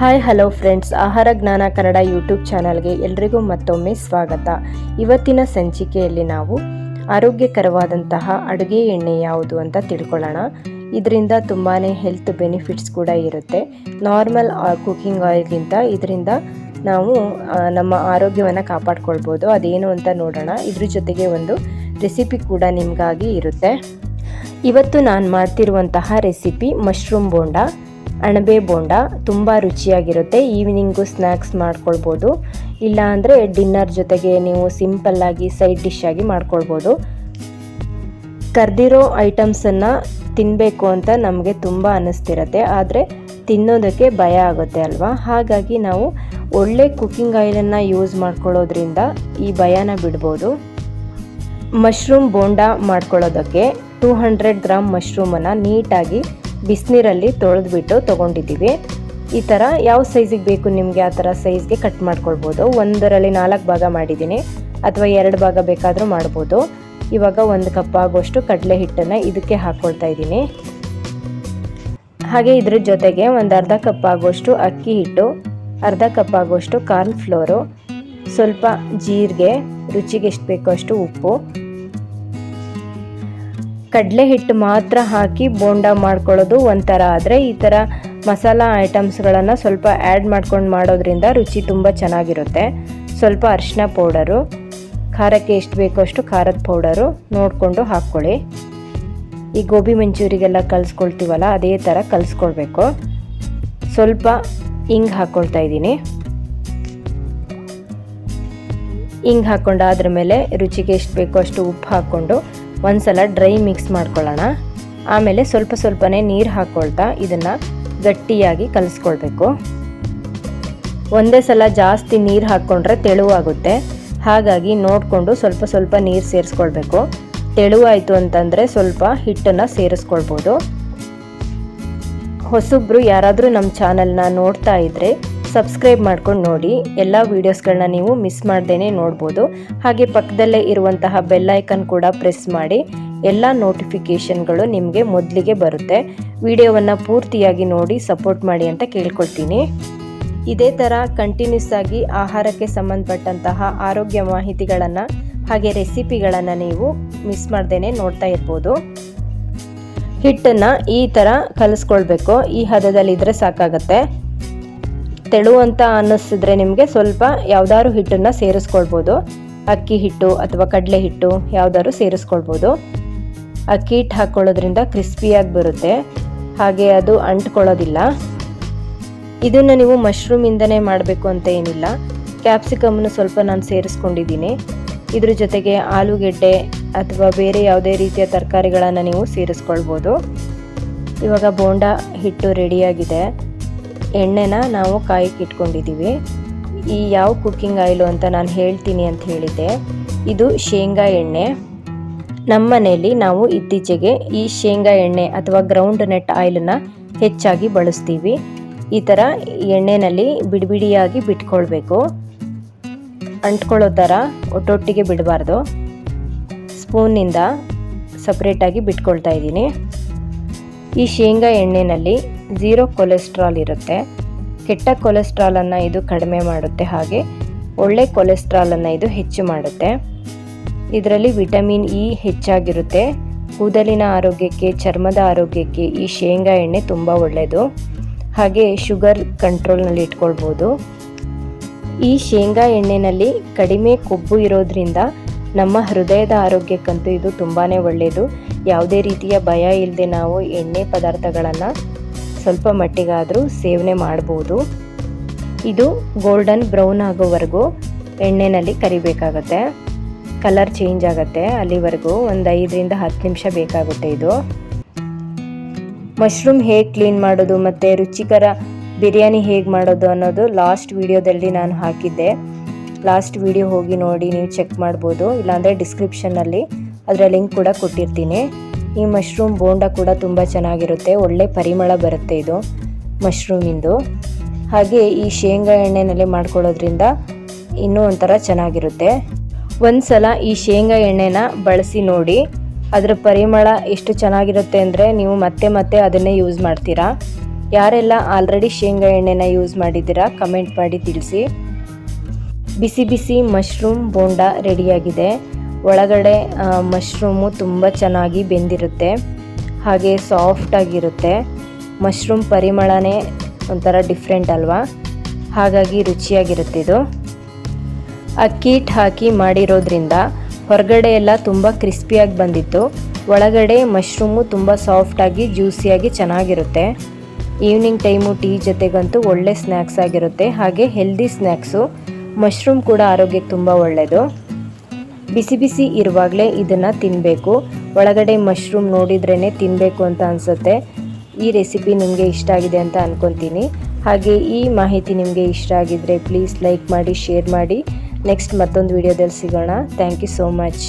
Hi hello friends ಆಹಾರ ಜ್ಞಾನ Kannada YouTube ಚಾನಲ್ಗೆ ಎಲ್ರಿಗೂ ಮತ್ತೊಮ್ಮೆ ಸ್ವಾಗತ. ಇವತ್ತಿನ ಸಂಚಿಕೆಯಲ್ಲಿ ನಾವು ಆರೋಗ್ಯಕರವಾದಂತಹ ಅಡುಗೆ ಎಣ್ಣೆ ಯಾವುದು ಅಂತ ತಿಳ್ಕೊಳ್ಳೋಣ. ಇದರಿಂದ ತುಂಬಾ ಹೆಲ್ತ್ ಬೆನಿಫಿಟ್ಸ್ ಕೂಡ ಇರುತ್ತೆ. ನಾರ್ಮಲ್ ಕುಕಿಂಗ್ ಆಯಿಲ್ಗಿಂತ ಇದರಿಂದ ನಾವು ನಮ್ಮ ಆರೋಗ್ಯವನ್ನು ಕಾಪಾಡ್ಕೊಳ್ಬೋದು. ಅದೇನು ಅಂತ ನೋಡೋಣ. ಇದ್ರ ಜೊತೆಗೆ ಒಂದು ರೆಸಿಪಿ ಕೂಡ ನಿಮಗಾಗಿ ಇರುತ್ತೆ. ಇವತ್ತು ನಾನು ಮಾಡ್ತಿರುವಂತಹ ರೆಸಿಪಿ ಮಶ್ರೂಮ್ ಬೋಂಡ. ಅಣಬೆ ಬೋಂಡ ತುಂಬ ರುಚಿಯಾಗಿರುತ್ತೆ. ಈವ್ನಿಂಗು ಸ್ನ್ಯಾಕ್ಸ್ ಮಾಡ್ಕೊಳ್ಬೋದು. ಇಲ್ಲ ಅಂದರೆ ಡಿನ್ನರ್ ಜೊತೆಗೆ ನೀವು ಸಿಂಪಲ್ಲಾಗಿ ಸೈಡ್ ಡಿಶ್ ಆಗಿ ಮಾಡ್ಕೊಳ್ಬೋದು. ಕರೆದಿರೋ ಐಟಮ್ಸನ್ನು ತಿನ್ನಬೇಕು ಅಂತ ನಮಗೆ ತುಂಬ ಅನ್ನಿಸ್ತಿರತ್ತೆ ಆದರೆ ತಿನ್ನೋದಕ್ಕೆ ಭಯ ಆಗುತ್ತೆ ಅಲ್ವಾ? ಹಾಗಾಗಿ ನಾವು ಒಳ್ಳೆ ಕುಕ್ಕಿಂಗ್ ಆಯಿಲನ್ನು ಯೂಸ್ ಮಾಡ್ಕೊಳ್ಳೋದ್ರಿಂದ ಈ ಭಯನ ಬಿಡ್ಬೋದು. ಮಶ್ರೂಮ್ ಬೋಂಡ ಮಾಡ್ಕೊಳ್ಳೋದಕ್ಕೆ ಟೂ ಹಂಡ್ರೆಡ್ ಗ್ರಾಮ್ ಮಶ್ರೂಮನ್ನು ನೀಟಾಗಿ ಬಿಸಿನೀರಲ್ಲಿ ತೊಳೆದ್ಬಿಟ್ಟು ತೊಗೊಂಡಿದ್ದೀವಿ. ಈ ಥರ ಯಾವ ಸೈಜಿಗೆ ಬೇಕು ನಿಮಗೆ ಆ ಥರ ಸೈಜ್ಗೆ ಕಟ್ ಮಾಡ್ಕೊಳ್ಬೋದು. ಒಂದರಲ್ಲಿ ನಾಲ್ಕು ಭಾಗ ಮಾಡಿದ್ದೀನಿ. ಅಥವಾ ಎರಡು ಭಾಗ ಬೇಕಾದರೂ ಮಾಡ್ಬೋದು. ಇವಾಗ ಒಂದು ಕಪ್ ಆಗೋಷ್ಟು ಕಡಲೆ ಹಿಟ್ಟನ್ನು ಇದಕ್ಕೆ ಹಾಕ್ಕೊಳ್ತಾ ಇದ್ದೀನಿ. ಹಾಗೆ ಇದ್ರ ಜೊತೆಗೆ ಒಂದು ಅರ್ಧ ಕಪ್ ಆಗೋಷ್ಟು ಅಕ್ಕಿ ಹಿಟ್ಟು, ಅರ್ಧ ಕಪ್ ಆಗೋಷ್ಟು ಕಾರ್ನ್ ಫ್ಲೋರು ಸ್ವಲ್ಪ ಜೀರಿಗೆ, ರುಚಿಗೆ ಎಷ್ಟು ಬೇಕೋ ಅಷ್ಟು ಉಪ್ಪು ಕಡಲೆ ಹಿಟ್ಟು ಮಾತ್ರ ಹಾಕಿ ಬೋಂಡ ಮಾಡ್ಕೊಳ್ಳೋದು ಒಂಥರ. ಆದರೆ ಈ ಥರ ಮಸಾಲ ಐಟಮ್ಸ್ಗಳನ್ನು ಸ್ವಲ್ಪ ಆ್ಯಡ್ ಮಾಡ್ಕೊಂಡು ಮಾಡೋದ್ರಿಂದ ರುಚಿ ತುಂಬ ಚೆನ್ನಾಗಿರುತ್ತೆ. ಸ್ವಲ್ಪ ಅರಿಶಿನ ಪೌಡರು, ಖಾರಕ್ಕೆ ಎಷ್ಟು ಬೇಕೋ ಅಷ್ಟು ಖಾರದ ಪೌಡರು ನೋಡಿಕೊಂಡು ಹಾಕ್ಕೊಳ್ಳಿ. ಈ ಗೋಬಿ ಮಂಚೂರಿಗೆಲ್ಲ ಕಲಿಸ್ಕೊಳ್ತೀವಲ್ಲ, ಅದೇ ಥರ ಕಲಿಸ್ಕೊಳ್ಬೇಕು. ಸ್ವಲ್ಪ ಹಿಂಗೆ ಹಾಕ್ಕೊಳ್ತಾ ಇದ್ದೀನಿ. ಹಿಂಗೆ ಹಾಕ್ಕೊಂಡಾದ್ರ ಮೇಲೆ ರುಚಿಗೆ ಎಷ್ಟು ಬೇಕೋ ಅಷ್ಟು ಉಪ್ಪು ಹಾಕ್ಕೊಂಡು ಒಂದ್ಸಲ ಡ್ರೈ ಮಿಕ್ಸ್ ಮಾಡ್ಕೊಳ್ಳೋಣ. ಆಮೇಲೆ ಸ್ವಲ್ಪ ಸ್ವಲ್ಪನೇ ನೀರು ಹಾಕ್ಕೊಳ್ತಾ ಇದನ್ನು ಗಟ್ಟಿಯಾಗಿ ಕಲಿಸ್ಕೊಳ್ಬೇಕು. ಒಂದೇ ಸಲ ಜಾಸ್ತಿ ನೀರು ಹಾಕ್ಕೊಂಡ್ರೆ ತೆಳುವಾಗುತ್ತೆ. ಹಾಗಾಗಿ ನೋಡಿಕೊಂಡು ಸ್ವಲ್ಪ ಸ್ವಲ್ಪ ನೀರು ಸೇರಿಸ್ಕೊಳ್ಬೇಕು. ತೆಳುವಾಯಿತು ಅಂತಂದರೆ ಸ್ವಲ್ಪ ಹಿಟ್ಟನ್ನು ಸೇರಿಸ್ಕೊಳ್ಬೋದು. ಹೊಸಬ್ರು ಯಾರಾದರೂ ನಮ್ಮ ಚಾನಲ್ನ ನೋಡ್ತಾ ಇದ್ದರೆ ಸಬ್ಸ್ಕ್ರೈಬ್ ಮಾಡ್ಕೊಂಡು ನೋಡಿ. ಎಲ್ಲ ವೀಡಿಯೋಸ್ಗಳನ್ನ ನೀವು ಮಿಸ್ ಮಾಡ್ದೇ ನೋಡ್ಬೋದು. ಹಾಗೆ ಪಕ್ಕದಲ್ಲೇ ಇರುವಂತಹ ಬೆಲ್ ಐಕನ್ ಕೂಡ ಪ್ರೆಸ್ ಮಾಡಿ. ಎಲ್ಲ ನೋಟಿಫಿಕೇಷನ್ಗಳು ನಿಮಗೆ ಮೊದಲಿಗೆ ಬರುತ್ತೆ. ವಿಡಿಯೋವನ್ನು ಪೂರ್ತಿಯಾಗಿ ನೋಡಿ ಸಪೋರ್ಟ್ ಮಾಡಿ ಅಂತ ಕೇಳ್ಕೊಳ್ತೀನಿ. ಇದೇ ಥರ ಕಂಟಿನ್ಯೂಸ್ ಆಗಿ ಆಹಾರಕ್ಕೆ ಸಂಬಂಧಪಟ್ಟಂತಹ ಆರೋಗ್ಯ ಮಾಹಿತಿಗಳನ್ನು, ಹಾಗೆ ರೆಸಿಪಿಗಳನ್ನು ನೀವು ಮಿಸ್ ಮಾಡ್ದೇ ನೋಡ್ತಾ ಇರ್ಬೋದು. ಹಿಟ್ಟನ್ನು ಈ ಥರ ಕಲಿಸ್ಕೊಳ್ಬೇಕು. ಈ ಹದದಲ್ಲಿದ್ದರೆ ಸಾಕಾಗತ್ತೆ. ತೆಳು ಅಂತ ಅನ್ನಿಸಿದ್ರೆ ನಿಮಗೆ ಸ್ವಲ್ಪ ಯಾವ್ದಾದ್ರು ಹಿಟ್ಟನ್ನು ಸೇರಿಸ್ಕೊಳ್ಬೋದು. ಅಕ್ಕಿ ಹಿಟ್ಟು ಅಥವಾ ಕಡಲೆ ಹಿಟ್ಟು ಯಾವ್ದಾದ್ರು ಸೇರಿಸ್ಕೊಳ್ಬೋದು. ಅಕ್ಕಿ ಹಿಟ್ಟು ಹಾಕ್ಕೊಳ್ಳೋದ್ರಿಂದ ಕ್ರಿಸ್ಪಿಯಾಗಿ ಬರುತ್ತೆ. ಹಾಗೆ ಅದು ಅಂಟ್ಕೊಳ್ಳೋದಿಲ್ಲ. ಇದನ್ನು ನೀವು ಮಶ್ರೂಮಿಂದನೇ ಮಾಡಬೇಕು ಅಂತ ಏನಿಲ್ಲ. ಕ್ಯಾಪ್ಸಿಕಮ್ನು ಸ್ವಲ್ಪ ನಾನು ಸೇರಿಸ್ಕೊಂಡಿದ್ದೀನಿ. ಇದ್ರ ಜೊತೆಗೆ ಆಲೂಗೆಡ್ಡೆ ಅಥವಾ ಬೇರೆ ಯಾವುದೇ ರೀತಿಯ ತರಕಾರಿಗಳನ್ನು ನೀವು ಸೇರಿಸ್ಕೊಳ್ಬೋದು. ಇವಾಗ ಬೋಂಡ ಹಿಟ್ಟು ರೆಡಿಯಾಗಿದೆ ಎಣ್ಣೆನ ನಾವು ಕಾಯಕ್ಕೆ ಇಟ್ಕೊಂಡಿದ್ದೀವಿ. ಈ ಯಾವ ಕುಕ್ಕಿಂಗ್ ಆಯಿಲು ಅಂತ ನಾನು ಹೇಳ್ತೀನಿ ಅಂತ ಹೇಳಿದ್ದೆ, ಇದು ಶೇಂಗಾ ಎಣ್ಣೆ. ನಮ್ಮ ಮನೆಯಲ್ಲಿ ನಾವು ಇತ್ತೀಚೆಗೆ ಈ ಶೇಂಗಾ ಎಣ್ಣೆ ಅಥವಾ ಗ್ರೌಂಡ್ ನೆಟ್ ಆಯಿಲನ್ನು ಹೆಚ್ಚಾಗಿ ಬಳಸ್ತೀವಿ. ಈ ಥರ ಎಣ್ಣೆನಲ್ಲಿ ಬಿಡಿಬಿಡಿಯಾಗಿ ಬಿಟ್ಕೊಳ್ಬೇಕು. ಅಂಟ್ಕೊಳ್ಳೋ ಥರ ಒಟ್ಟೊಟ್ಟಿಗೆ ಬಿಡಬಾರ್ದು. ಸ್ಪೂನಿಂದ ಸಪ್ರೇಟಾಗಿ ಬಿಟ್ಕೊಳ್ತಾ ಇದ್ದೀನಿ. ಈ ಶೇಂಗಾ ಎಣ್ಣೆನಲ್ಲಿ ಝೀರೋ ಕೊಲೆಸ್ಟ್ರಾಲ್ ಇರುತ್ತೆ. ಕೆಟ್ಟ ಕೊಲೆಸ್ಟ್ರಾಲನ್ನು ಇದು ಕಡಿಮೆ ಮಾಡುತ್ತೆ ಹಾಗೆ ಒಳ್ಳೆ ಕೊಲೆಸ್ಟ್ರಾಲನ್ನು ಇದು ಹೆಚ್ಚು ಮಾಡುತ್ತೆ. ಇದರಲ್ಲಿ ವಿಟಮಿನ್ ಇ ಹೆಚ್ಚಾಗಿರುತ್ತೆ. ಕೂದಲಿನ ಆರೋಗ್ಯಕ್ಕೆ, ಚರ್ಮದ ಆರೋಗ್ಯಕ್ಕೆ ಈ ಶೇಂಗಾ ಎಣ್ಣೆ ತುಂಬ ಒಳ್ಳೆಯದು ಹಾಗೆ ಶುಗರ್ ಕಂಟ್ರೋಲ್ನಲ್ಲಿ ಇಟ್ಕೊಳ್ಬೋದು. ಈ ಶೇಂಗಾ ಎಣ್ಣೆನಲ್ಲಿ ಕಡಿಮೆ ಕೊಬ್ಬು ಇರೋದ್ರಿಂದ ನಮ್ಮ ಹೃದಯದ ಆರೋಗ್ಯಕ್ಕಂತೂ ಇದು ತುಂಬಾ ಒಳ್ಳೆಯದು ಯಾವುದೇ ರೀತಿಯ ಭಯ ಇಲ್ಲದೆ ನಾವು ಎಣ್ಣೆ ಪದಾರ್ಥಗಳನ್ನು ಸ್ವಲ್ಪ ಮಟ್ಟಿಗಾದರೂ ಸೇವನೆ ಮಾಡ್ಬೋದು. ಇದು ಗೋಲ್ಡನ್ ಬ್ರೌನ್ ಆಗೋವರೆಗೂ ಎಣ್ಣೆನಲ್ಲಿ ಕರಿಬೇಕಾಗತ್ತೆ. ಕಲರ್ ಚೇಂಜ್ ಆಗುತ್ತೆ ಅಲ್ಲಿವರೆಗೂ ಒಂದು ಐದರಿಂದ ಹತ್ತು ನಿಮಿಷ ಬೇಕಾಗುತ್ತೆ ಇದು. ಮಶ್ರೂಮ್ ಹೇಗೆ ಕ್ಲೀನ್ ಮಾಡೋದು ಮತ್ತು ರುಚಿಕರ ಬಿರಿಯಾನಿ ಹೇಗೆ ಮಾಡೋದು ಅನ್ನೋದು ಲಾಸ್ಟ್ ವಿಡಿಯೋದಲ್ಲಿ ನಾನು ಹಾಕಿದ್ದೆ. ಲಾಸ್ಟ್ ವಿಡಿಯೋ ಹೋಗಿ ನೋಡಿ, ನೀವು ಚೆಕ್ ಮಾಡ್ಬೋದು. ಇಲ್ಲಾಂದರೆ ಡಿಸ್ಕ್ರಿಪ್ಷನ್ನಲ್ಲಿ ಅದರ ಲಿಂಕ್ ಕೂಡ ಕೊಟ್ಟಿರ್ತೀನಿ. ಈ ಮಶ್ರೂಮ್ ಬೋಂಡ ಕೂಡ ತುಂಬ ಚೆನ್ನಾಗಿರುತ್ತೆ. ಒಳ್ಳೆ ಪರಿಮಳ ಬರುತ್ತೆ ಇದು ಮಶ್ರೂಮಿಂದು ಹಾಗೆ ಈ ಶೇಂಗಾ ಎಣ್ಣೆನಲ್ಲಿ ಮಾಡ್ಕೊಳ್ಳೋದ್ರಿಂದ ಇನ್ನೂ ಒಂಥರ ಚೆನ್ನಾಗಿರುತ್ತೆ. ಒಂದು ಸಲ ಈ ಶೇಂಗಾ ಎಣ್ಣೆನ ಬಳಸಿ ನೋಡಿ, ಅದರ ಪರಿಮಳ ಎಷ್ಟು ಚೆನ್ನಾಗಿರುತ್ತೆ ಅಂದರೆ ನೀವು ಮತ್ತೆ ಮತ್ತೆ ಅದನ್ನೇ ಯೂಸ್ ಮಾಡ್ತೀರಾ. ಯಾರೆಲ್ಲ ಆಲ್ರೆಡಿ ಶೇಂಗಾ ಎಣ್ಣೆನ ಯೂಸ್ ಮಾಡಿದ್ದೀರಾ ಕಮೆಂಟ್ ಮಾಡಿ ತಿಳಿಸಿ. ಬಿಸಿ ಬಿಸಿ ಮಶ್ರೂಮ್ ಬೋಂಡ ರೆಡಿಯಾಗಿದೆ ಒಳಗಡೆ ಮಶ್ರೂಮು ತುಂಬ ಚೆನ್ನಾಗಿ ಬೆಂದಿರುತ್ತೆ. ಹಾಗೆ ಸಾಫ್ಟ್ ಆಗಿರುತ್ತೆ. ಮಶ್ರೂಮ್ ಪರಿಮಳನೇ ಒಂಥರ ಡಿಫ್ರೆಂಟ್ ಅಲ್ವಾ? ಹಾಗಾಗಿ ರುಚಿಯಾಗಿರುತ್ತೆ ಇದು. ಅಕ್ಕಿ ಹಿಟ್ಟು ಹಾಕಿ ಮಾಡಿರೋದ್ರಿಂದ ಹೊರಗಡೆ ಎಲ್ಲ ತುಂಬ ಕ್ರಿಸ್ಪಿಯಾಗಿ ಬಂದಿತ್ತು. ಒಳಗಡೆ ಮಶ್ರೂಮು ತುಂಬ ಸಾಫ್ಟಾಗಿ ಜ್ಯೂಸಿಯಾಗಿ ಚೆನ್ನಾಗಿರುತ್ತೆ. ಈವ್ನಿಂಗ್ ಟೈಮು ಟೀ ಜೊತೆಗಂತೂ ಒಳ್ಳೆ ಸ್ನ್ಯಾಕ್ಸ್ ಆಗಿರುತ್ತೆ. ಹಾಗೆ ಹೆಲ್ದಿ ಸ್ನ್ಯಾಕ್ಸು ಮಶ್ರೂಮ್ ಕೂಡ ಆರೋಗ್ಯಕ್ಕೆ ತುಂಬ ಒಳ್ಳೆಯದು ಬಿಸಿ ಬಿಸಿ ಇರುವಾಗಲೇ ಇದನ್ನು ತಿನ್ನಬೇಕು ಒಳಗಡೆ ಮಶ್ರೂಮ್ ನೋಡಿದ್ರೇ ತಿನ್ನಬೇಕು ಅಂತ ಅನಿಸುತ್ತೆ. ಈ ರೆಸಿಪಿ ನಿಮಗೆ ಇಷ್ಟ ಆಗಿದೆ ಅಂತ ಅಂದ್ಕೊತೀನಿ ಹಾಗೆ ಈ ಮಾಹಿತಿ ನಿಮಗೆ ಇಷ್ಟ ಆಗಿದ್ದರೆ ಪ್ಲೀಸ್ ಲೈಕ್ ಮಾಡಿ ಶೇರ್ ಮಾಡಿ. ನೆಕ್ಸ್ಟ್ ಮತ್ತೊಂದು ವಿಡಿಯೋದಲ್ಲಿ ಸಿಗೋಣ. Thank you so much